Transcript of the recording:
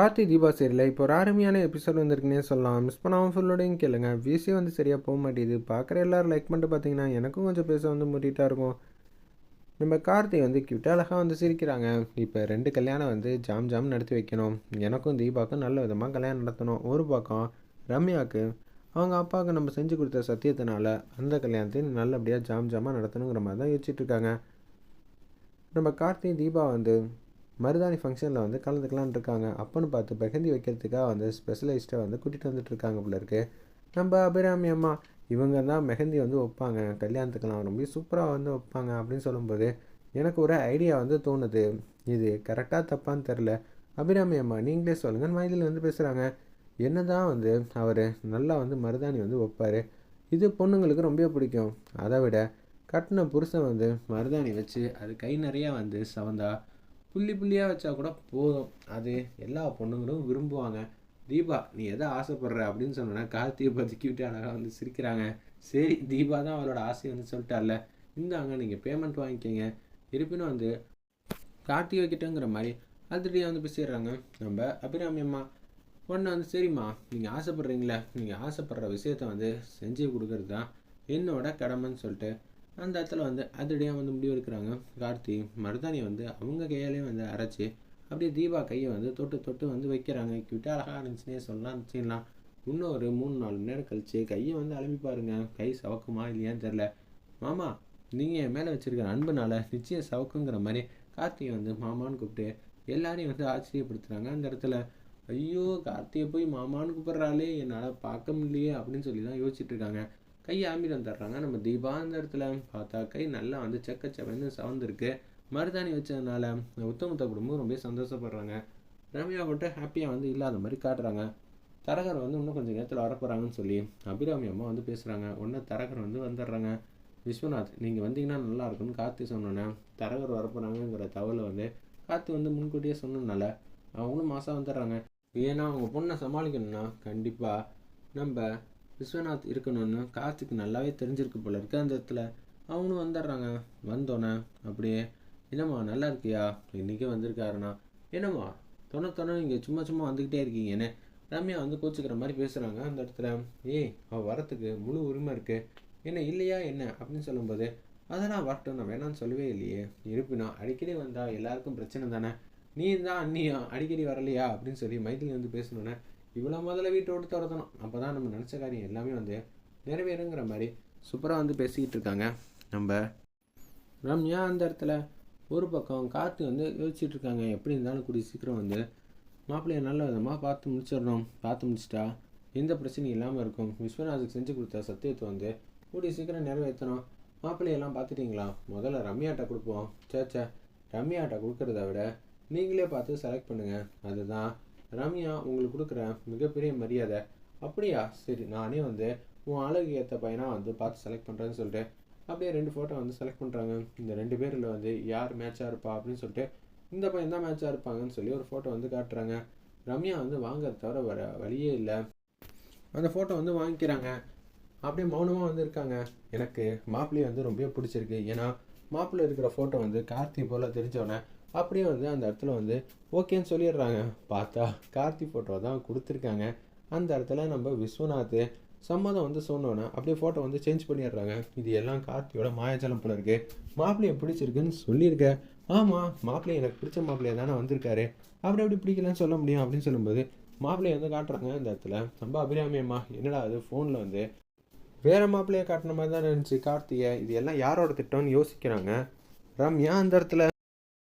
Karthi Deepa serial இப்போ ஒரு அருமையான எபிசோட் வந்திருக்குன்னே சொல்லலாம். மிஸ் பண்ணாமல் ஃபுல்லோடையும் கேளுங்க. விசி வந்து சரியாக போக மாட்டேது பார்க்குற எல்லோரும் லைக் பண்ணிட்டு பார்த்தீங்கன்னா எனக்கும் கொஞ்சம் பேச வந்து முட்டிகிட்டா இருக்கும். நம்ம கார்த்தி வந்து கியூட்டாக அழகாக வந்து சிரிக்கிறாங்க. இப்போ ரெண்டு கல்யாணம் வந்து ஜாம் ஜாம் நடத்தி வைக்கணும். எனக்கும் தீபாவுக்கும் நல்ல விதமாக கல்யாணம் நடத்தணும். ஒரு பக்கம் ரம்யாவுக்கு அவங்க அப்பாவுக்கு நம்ம செஞ்சு கொடுத்த சத்தியத்தினால அந்த கல்யாணத்தையும் நல்லபடியாக ஜாம் ஜாமாக நடத்தணுங்கிற மாதிரி தான் யோசிச்சுட்ருக்காங்க நம்ம கார்த்தி தீபா வந்து மருதாணி ஃபங்க்ஷனில் வந்து கலந்துக்கலான்னு இருக்காங்க. அப்போன்னு பார்த்து மெஹந்தி வைக்கிறதுக்காக வந்து ஸ்பெஷலிஸ்ட்டை வந்து கூட்டிகிட்டு வந்துட்டு இருக்காங்க போல இருக்கு. நம்ம அபிராமி அம்மா இவங்க தான் மெஹந்தி வந்து வைப்பாங்க. கல்யாணத்துக்கெல்லாம் ரொம்ப சூப்பராக வந்து வைப்பாங்க அப்படின்னு சொல்லும்போது எனக்கு ஒரு ஐடியா வந்து தோணுது. இது கரெக்டாக தப்பான்னு தெரில அபிராமி அம்மா நீங்களே சொல்லுங்கள் மைதில் வந்து பேசுகிறாங்க என்ன தான் வந்து அவர் நல்லா வந்து மருதாணி வந்து வைப்பார். இது பொண்ணுங்களுக்கு ரொம்ப பிடிக்கும். அதை விட கட்டின புருஷன் வந்து மருதாணி வச்சு அது கை நிறையா வந்து சவந்தா புள்ளி புள்ளியாக வச்சா கூட போதும். அது எல்லா பொண்ணுங்களும் விரும்புவாங்க. தீபா நீ எதை ஆசைப்படுற அப்படின்னு சொன்னோன்னா கார்த்திகை பற்றி கியூட்டி அழகாக வந்து சிரிக்கிறாங்க. சரி தீபா தான் அவளோட ஆசையை வந்து சொல்லிட்டால. இந்தாங்க நீங்கள் பேமெண்ட் வாங்கிக்கோங்க. இருப்பினும் வந்து கார்த்திகை கிட்டங்கிற மாதிரி அதிரடியாக வந்து பேசிடுறாங்க. நம்ம அபிராமி அம்மா ஒன்று வந்து சரிம்மா நீங்கள் ஆசைப்படுறீங்களே நீங்கள் ஆசைப்படுற விஷயத்த வந்து செஞ்சு கொடுக்கறது தான் என்னோட கடமைன்னு சொல்லிட்டு அந்த இடத்துல வந்து அதிரடியாக வந்து முடிவு எடுக்கிறாங்க. கார்த்தி மருதாணியை வந்து அவங்க கையாலேயே வந்து அரைச்சி அப்படியே தீபா கையை வந்து தொட்டு தொட்டு வந்து வைக்கிறாங்க. கிட்ட அழகாக இருந்துச்சுன்னே சொல்லலாம் இருந்துச்சுன்னா இன்னும் ஒரு மூணு நாலு மணி நேரம் கழிச்சு கையை வந்து அலம்பி பாருங்க. கை சவக்குமா இல்லையான்னு தெரில மாமா நீங்கள் என் மேலே வச்சுருக்கிற அன்புனால நிச்சயம் சவக்குங்கிற மாதிரி கார்த்திகை வந்து மாமான்னு கூப்பிட்டு எல்லாரையும் வந்து ஆச்சரியப்படுத்துகிறாங்க அந்த இடத்துல. ஐயோ கார்த்தியை போய் மாமான்னு கூப்பிட்றாளே என்னால் பார்க்க முடியலையே அப்படின்னு சொல்லி தான் யோசிச்சுட்டு இருக்காங்க. கையை ஆம்பிட்டு வந்துடுறாங்க நம்ம தீபாந்தரத்தில் பார்த்தா கை நல்லா வந்து செக்கச்சவன்னு சவந்திருக்கு. மருதாணி வச்சதுனால உத்தமத்த குடும்பம் ரொம்ப சந்தோஷப்படுறாங்க. ரம்யா மட்டும் ஹாப்பியாக வந்து இல்லாத மாதிரி காட்டுறாங்க. தரகர் வந்து இன்னும் கொஞ்சம் நேரத்தில் வரப்போகிறாங்கன்னு சொல்லி அபிராமி அம்மா வந்து பேசுகிறாங்க உடனே தரகர் வந்து வந்துடுறாங்க. விஸ்வநாத் நீங்கள் வந்தீங்கன்னா நல்லா இருக்கும்னு கார்த்தி சொன்னோன்னே தரகர் வரப்போகிறாங்கங்கிற தகவலை வந்து கார்த்தி வந்து முன்கூட்டியே சொன்னதுனால அவங்களும் மாதம் வந்துடுறாங்க. ஏன்னா அவங்க பொண்ணை சமாளிக்கணும்னா கண்டிப்பாக நம்ம விஸ்வநாத் இருக்கணும்னு கார்த்திக்கு நல்லாவே தெரிஞ்சிருக்கு போல இருக்கு. அந்த இடத்துல அவனும் வந்துடுறாங்க. வந்தோன்னே அப்படியே என்னம்மா நல்லா இருக்கியா? இன்றைக்கே வந்திருக்காருண்ணா. என்னம்மா தொண தொண நீங்கள் சும்மா சும்மா வந்துக்கிட்டே இருக்கீங்கன்னு ரம்யா வந்து கோச்சிக்கிற மாதிரி பேசுகிறாங்க அந்த இடத்துல. ஏய் அவள் வரத்துக்கு முழு உரிமை இருக்குது என்ன இல்லையா என்ன? அப்படின்னு சொல்லும்போது அதெல்லாம் வரட்டும் நான் வேணாம்னு சொல்லவே இல்லையே. இருப்பினா அடிக்கடி வந்தால் எல்லாருக்கும் பிரச்சனை தானே? நீ தான் அண்ணியும் அடிக்கடி வரலையா? அப்படின்னு சொல்லி மைதிலி வந்து பேசணுன்னே இவ்வளோ முதல்ல வீட்டை விட்டு துரத்தணும். அப்போ தான் நம்ம நினச்ச காரியம் எல்லாமே வந்து நிறைவேறுங்கிற மாதிரி சூப்பராக வந்து பேசிக்கிட்டு இருக்காங்க. நம்ம ரம்யா அந்த இடத்துல ஒரு பக்கம் காற்று வந்து யோசிச்சுட்டு இருக்காங்க. எப்படி இருந்தாலும் கூடிய சீக்கிரம் வந்து மாப்பிள்ளைய நல்ல விதமாக பார்த்து முடிச்சிடணும். பார்த்து முடிச்சிட்டா எந்த பிரச்சனையும் இல்லாமல் இருக்கும். விஸ்வநாதுக்கு செஞ்சு கொடுத்த சத்தியத்தை வந்து கூடிய சீக்கிரம் நிறைவேற்றணும். மாப்பிள்ளையெல்லாம் பார்த்துட்டிங்களா? முதல்ல ரம்யாட்ட கொடுப்போம். சேச்சே ரம்யாட்ட கொடுக்கறத விட நீங்களே பார்த்து செலக்ட் பண்ணுங்கள் அதுதான் ரம்யா உங்களுக்கு கொடுக்குற மிகப்பெரிய மரியாதை. அப்படியா? சரி நானே வந்து உன் அழகு ஏற்ற பையனாக வந்து பார்த்து செலக்ட் பண்ணுறேன்னு சொல்லிட்டு அப்படியே ரெண்டு ஃபோட்டோ வந்து செலக்ட் பண்ணுறாங்க இந்த ரெண்டு பேரில் வந்து யார் மேட்சாக இருப்பா அப்படின்னு சொல்லிட்டு இந்த பையன் தான் மேட்சாக இருப்பாங்கன்னு சொல்லி ஒரு ஃபோட்டோ வந்து காட்டுறாங்க. ரம்யா வந்து வாங்கிறத தவிர வர வழியே இல்லை. அந்த ஃபோட்டோ வந்து வாங்கிக்கிறாங்க. அப்படியே மௌனமாக வந்து இருக்காங்க. எனக்கு மாப்பிள்ளையை வந்து ரொம்ப பிடிச்சிருக்கு. ஏன்னா மாப்பிள்ளை இருக்கிற ஃபோட்டோ வந்து கார்த்தி போல் தெரிஞ்சவொடனே அப்படியே வந்து அந்த இடத்துல வந்து ஓகேன்னு சொல்லிடுறாங்க. பார்த்தா கார்த்தி ஃபோட்டோ தான் கொடுத்துருக்காங்க. அந்த இடத்துல நம்ம விஸ்வநாத் சம்மதம் வந்து சொன்னோன்னே அப்படியே ஃபோட்டோ வந்து சேஞ்ச் பண்ணிடுறாங்க. இது எல்லாம் கார்த்தியோட மாயாஜலம் போல இருக்கு. மாப்பிள்ளையை பிடிச்சிருக்குன்னு சொல்லியிருக்கேன் ஆமாம் மாப்பிள்ளை எனக்கு பிடிச்ச மாப்பிள்ளையை தானே வந்திருக்காரு. அப்படி அப்படி பிடிக்கலன்னு சொல்ல முடியும் அப்படின்னு சொல்லும்போது மாப்பிள்ளையை வந்து காட்டுறாங்க அந்த இடத்துல. ரொம்ப அபிராமியம்மா என்னடா அது ஃபோனில் வந்து வேறு மாப்பிள்ளையை காட்டின மாதிரி தான் இருந்துச்சு கார்த்திகை இது எல்லாம் யாரோட திட்டம்னு யோசிக்கிறாங்க. ரம்யா அந்த இடத்துல